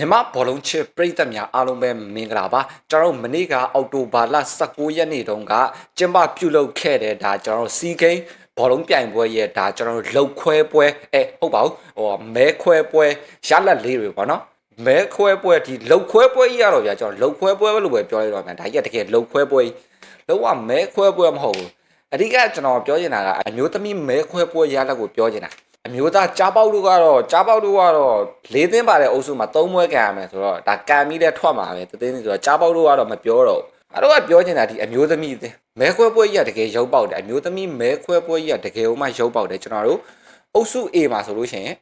မြမဘောလုံးချစ်ပရိသတ်များအားလုံးပဲမင်္ဂလာပါကျွန်တော်တို့မနေ့ကအောက်တိုဘာလ19ရက်နေ့တုန်းကကျင်းပပြုလုပ်ခဲ့တဲ့ဒါကျွန်တော်တို့စီဂိမ်းဘောလုံးပြိုင်ပွဲရဲ့ဒါကျွန်တော်တို့လှုပ်ခွဲပွဲအဲဟုတ်ပါဘူးဟိုမဲခွဲပွဲရလက်လေးတွေပေါ့နော်မဲခွဲပွဲဒီလှုပ်ခွဲပွဲကြီးရတော့ဗျာကျွန်တော်လှုပ်ခွဲပွဲလို့ပဲပြောရတော့မှဒါကြီးကတကယ်လှုပ်ခွဲပွဲကြီးလုံးဝမဲခွဲပွဲမဟုတ်ဘူးအဓိကကျွန်တော်ပြောချင်တာကအမျိုးသမီးမဲခွဲပွဲရလက်ကိုပြောချင်တာ အမျိုးသားကြားပေါက်တို့ကတော့ကြားပေါက်တို့ကတော့လေးသင်းပါတဲ့အုပ်စုမှာသုံးပွဲကန်ရမယ်ဆိုတော့ဒါကန်ပြီးတဲ့ထွက်မှာပဲတသိန်းဆိုတော့ကြားပေါက်တို့ကတော့မပြောတော့ဘူးအဲ့တော့ကပြောချင်တာဒီအမျိုးသမီးသင်းမဲခွဲပွဲကြီးကတကယ်ရုပ်ပေါက်တယ်အမျိုးသမီးမဲခွဲပွဲကြီးကတကယ်မှရုပ်ပေါက်တယ်ကျွန်တော်တို့အုပ်စု A မှာဆိုလို့ရှိရင်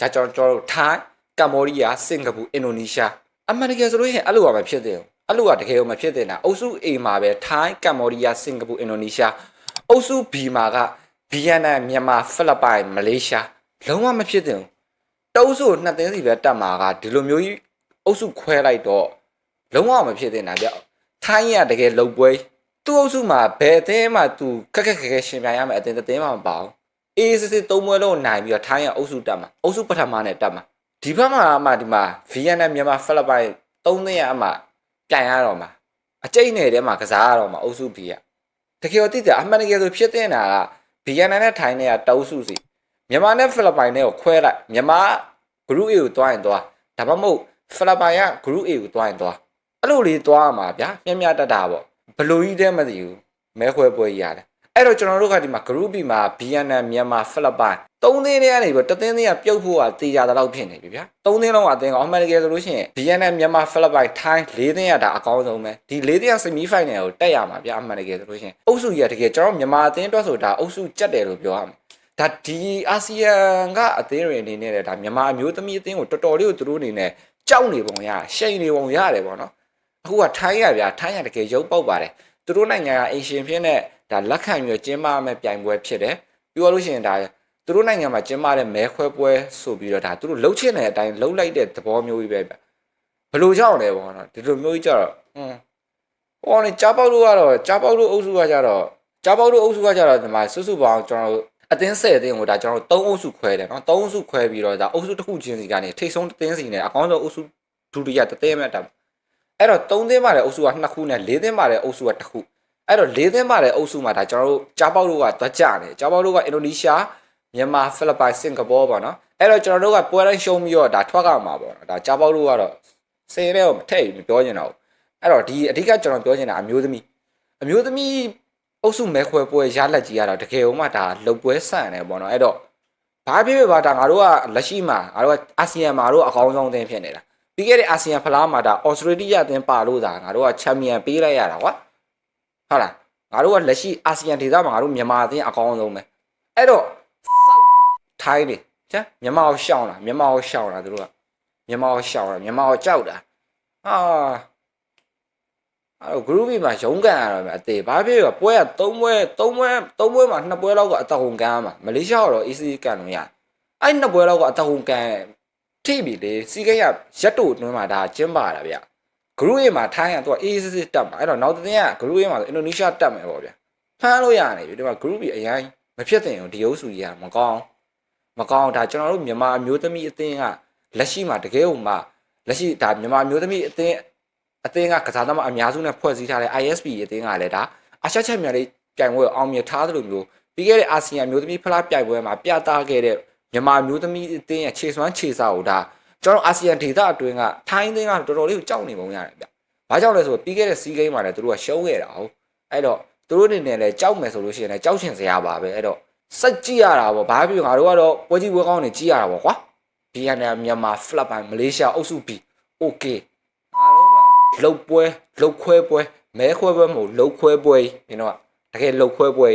ဒါကျွန်တော်တို့ထိုင်းကမ္ဘောဒီးယားစင်ကာပူအင်ဒိုနီးရှားအမှန်တကယ်ဆိုလို့ရှိရင်အဲ့လိုကမဖြစ်သင့်ဘူးအဲ့လိုကတကယ်မှဖြစ်တင်တာအုပ်စု A မှာပဲထိုင်းကမ္ဘောဒီးယားစင်ကာပူအင်ဒိုနီးရှားအုပ်စု B မှာက ဗီယက်နမ်မြန်မာဖိလစ်ပိုင်မလေးရှားလုံးဝမဖြစ်သင့်ဘူးတအုပ်စုကိုနှစ်သိန်းစီပဲတက်မှာကဒီလိုမျိုးကြီးအုပ်စုခွဲလိုက်တော့လုံးဝမဖြစ်သင့်တာဗျထိုင်းရတကယ်လုံပွဲသူ့အုပ်စုမှာဘယ်အသင်းမှသူခက်ခက်ခက်ခက်ရှင်ပြိုင်ရမယ်အသင်းတစ်သင်းမှမပါဘူးအေးစစ်စစ်သုံးပွဲလုံးနိုင်ပြီးတော့ထိုင်းရအုပ်စုတက်မှာအုပ်စုပထမနဲ့တက်မှာဒီဘက်မှာအမှဒီမှာဗီယက်နမ်မြန်မာဖိလစ်ပိုင်သုံးသိန်းရအမှပြန်ရတော့မှာအကျိတ်နယ်ထဲမှာကစားရတော့မှာအုပ်စု B ကတကယ်တော့တိကျအမှန်တကယ်ဆိုဖြစ်တဲ့နာက ဗီယက်နမ်နဲ့ထိုင်းနဲ့ကတအုပ်စုစီမြန်မာနဲ့ဖိလစ်ပိုင်နဲ့ကိုခွဲလိုက်မြန်မာ group A ကိုတွားရင်တွားဒါမှမဟုတ်ဖိလစ်ပိုင်က group A ကိုတွားရင်တွားအဲ့လိုလေးတွားရမှာဗျာမြက်မြက်တတ်တာပေါ့ဘလူကြီးတဲ့မသိဘူးမဲခွဲပွဲကြီးရတယ် အဲ့တော့ကျွန်တော်တို့ကဒီမှာ group B မှာ BNN မြန်မာဖိလစ်ပိုင်သုံးသင်းတွေကနေပြီးတသင်းတွေကပြုတ်ဖို့ကတေချာတော့ဖြစ်နေပြီဗျာသုံးသင်းလုံးကအသင်းကအမှန်တကယ်ဆိုလို့ရှိရင် BNN မြန်မာဖိလစ်ပိုင်ထိုင်း၄သင်းကဒါအကောင်းဆုံးပဲဒီ၄သင်းက semi final ကိုတက်ရမှာဗျာအမှန်တကယ်ဆိုလို့ရှိရင်အုပ်စုကြီးကတကယ်ကျွန်တော်မြန်မာအသင်းအတွက်ဆိုဒါအုပ်စုကြက်တယ်လို့ပြောရမှာဒါဒီအာဆီယံကအသင်းတွေအနေနဲ့လည်းဒါမြန်မာအမျိုးသမီးအသင်းကိုတော်တော်လေးကိုသူတို့အနေနဲ့ကြောက်နေပုံရရှိန်နေပုံရတယ်ပေါ့နော်အခုကထိုင်းရဗျာထိုင်းရတကယ်ရုပ်ပေါက်ပါတယ်သူတို့နိုင်ငံကအင်ရှင်ဖြစ်နဲ့ ဒါလက်ခံပြီးကျင်းပမဲ့ပြိုင်ပွဲဖြစ်တယ်ပြီးတော့လို့ရှိရင်ဒါသူတို့နိုင်ငံမှာကျင်းပတဲ့မဲခွဲပွဲဆိုပြီးတော့ဒါသူတို့လှုပ်ချင်တဲ့အတိုင်းလှုပ်လိုက်တဲ့သဘောမျိုးကြီးပဲဗျဘယ်လိုကြောက်လဲပေါ့နော်ဒီလိုမျိုးကြီးကြတော့ဟွန်းဟောနေကြားပေါက်လို့ကတော့ကြားပေါက်လို့အုပ်စုကကြတော့ကြားပေါက်လို့အုပ်စုကကြတော့ဒီမှာစွတ်စွပေါင်းကျွန်တော်တို့အတင်းဆယ်အတင်းကိုဒါကျွန်တော်တို့၃အုပ်စုခွဲတယ်နော်၃အုပ်စုခွဲပြီးတော့ဒါအုပ်စုတစ်ခုချင်းစီကနေထိတ်ဆုံးတစ်တင်းစီနဲ့အကောင်းဆုံးအုပ်စုဒုတိယတစ်တင်းမဲ့တက်အဲ့တော့၃တင်းပါတဲ့အုပ်စုကနှစ်ခုနဲ့၄တင်းပါတဲ့အုပ်စုကတစ်ခု အဲ့တော့၄တင်းပါတဲ့အုပ်စုမှာဒါကျွန်တော်တို့ကြားပေါက်တို့ကသွားကြတယ်ကြားပေါက်တို့ကအင်ဒိုနီးရှားမြန်မာဖိလစ်ပိုင်စင်ကာပူပေါ့နော်အဲ့တော့ကျွန်တော်တို့ကပွဲတိုင်းရှုံးပြီးတော့ဒါထွက်ကမှာပေါ့နော်ဒါကြားပေါက်တို့ကတော့စေရဲကိုမထည့်ဘူးမပြောချင်တော့ဘူးအဲ့တော့ဒီအဓိကကျွန်တော်ပြောချင်တာအမျိုးသမီးအမျိုးသမီးအုပ်စုမဲခွဲပွဲရလက်ကြီးရတော့တကယ်ဥမှဒါလုံပွဲဆန့်တယ်ပေါ့နော်အဲ့တော့ဘာဖြစ်ဖြစ်ပါဒါငါတို့ကလက်ရှိမှာငါတို့ကအာဆီယံမှာတို့အကောင်းဆုံးအသင်းဖြစ်နေတာပြီးခဲ့တဲ့အာဆီယံဖလားမှာဒါဩစတြေးလျအသင်းပါလို့ဒါငါတို့ကချန်ပီယံပေးလိုက်ရတာကွာ ဟုတ်လားငါတို့ကလက်ရှိအာဆီယံဒေသမှာငါတို့မြန်မာအသင်းအကောင်းဆုံးပဲအဲ့တော့စောက်ထိုင်းနေချမ်းမြန်မာကိုရှောင်းလာမြန်မာကိုရှောင်းလာတို့ကမြန်မာကိုရှောင်းလာမြန်မာကိုကြောက်တာဟာအဲ့တော့ group B မှာရုံးကန်ရတော့မယ်အသေးဘာဖြစ်လဲပွဲက3ပွဲ3ပွဲ3ပွဲမှာ2ပွဲလောက်ကအတောင်ကန်ရမှာမလေးရှားကတော့ AC ကန်လို့ရအဲ့2ပွဲလောက်ကအတောင်ကန်ထိပြီလေစီကိန်းကရက်တို့တွင်းမှာဒါကျင်းပါတာဗျ group A မှာထိုင်းကသူက AC တက်မှာအဲ့တော့နောက်တစ်သင်းက group A မှာအင်ဒိုနီးရှားတက်မယ်ပေါ့ဗျဖမ်းလို့ရနေပြီဒီမှာ group B အရင်မဖြစ်တင်ဘူးဒီအုပ်စုကြီးကမကောင်းမကောင်းဒါကျွန်တော်တို့မြန်မာအမျိုးသမီးအသင်းကလက်ရှိမှာတကယ်ဟိုမှာလက်ရှိဒါမြန်မာအမျိုးသမီးအသင်းအသင်းကကစားသမားအများစုနဲ့ဖွဲ့စည်းထားတဲ့ ISP အသင်းကလည်းဒါအချက်ချက်များလေးပြိုင်ပွဲကိုအောင်မြင်ထားသလိုမျိုးပြီးခဲ့တဲ့အာဆီယံမျိုးသမီးဖလားပြိုင်ပွဲမှာပြသခဲ့တဲ့မြန်မာမျိုးသမီးအသင်းရဲ့ခြေစွမ်းခြေစားကိုဒါ ကျွန်တော်အာဆီယံဒေသအတွင်းကထိုင်းအသင်းကတော်တော်လေးကိုကြောက်နေပုံရတယ်ဗျ။ဘာကြောင့်လဲဆိုတော့ပြီးခဲ့တဲ့စီးကိန်းမှာလည်းသူတို့ကရှုံးခဲ့တာဟုတ်။အဲ့တော့သူတို့အနေနဲ့လည်းကြောက်မယ်ဆိုလို့ရှိရင်လည်းကြောက်ချင်စရာပါပဲအဲ့တော့စက်ကြည့်ရတာပေါ့ဘာဖြစ်ငါတို့ကတော့ပွဲကြီးပွဲကောင်းနေကြည့်ရတာပေါ့ကွာ။ BNN မြန်မာဖိလစ်ပိုင်မလေးရှားအုပ်စု B okay အားလုံးမှာလှုပ်ပွဲလှုပ်ခွဲပွဲမဲခွဲပွဲမဟုတ်လှုပ်ခွဲပွဲကျွန်တော်ကတကယ်လှုပ်ခွဲပွဲ